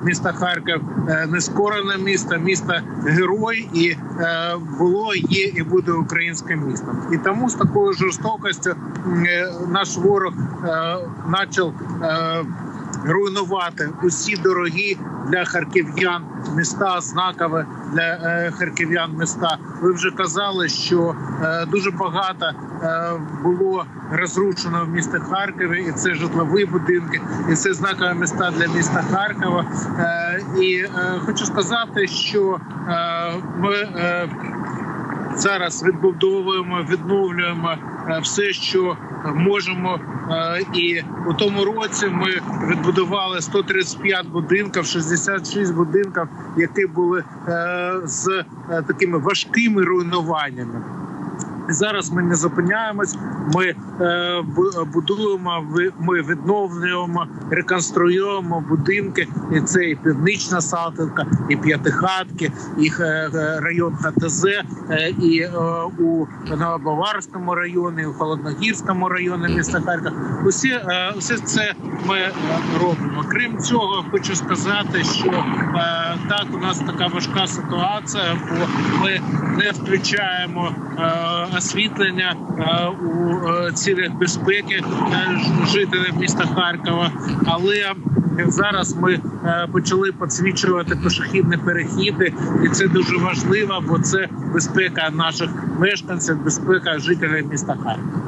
Місто Харків не нескорене місто, місто герой, і е, було, є і буде українським містом. І тому з такою жорстокістю е, наш ворог е, почав руйнувати усі дорогі для харків'ян міста, знакове для е, харків'ян міста. Ви вже казали, що е, дуже багато е, було розрушено в місті Харкові, і це житлові будинки, і це знакові міста для міста Харкова. І хочу сказати, що ми. Зараз відбудовуємо, відновлюємо е, все, що можемо. Е, І у тому році ми відбудували 135 будинків, 66 будинків, які були е, з такими важкими руйнуваннями. Зараз ми не зупиняємось. Ми е, будуємо, ми відновлюємо, реконструюємо будинки. І це і північна Салтівка, і п'ятихатки, і е, е, район ХТЗ, е, і е, у Новобаварському районі, і у Холодногірському районі міста Харкова. Усі е, все це ми робимо. Крім цього, хочу сказати, що е, так у нас така важка ситуація, бо ми не включаємо е, освітлення е, у е, цілях безпеки е, жителів міста Харкова. Але зараз ми е, почали підсвічувати пішохідні перехіди, і це дуже важливо, бо це безпека наших мешканців, безпека жителів міста Харкова.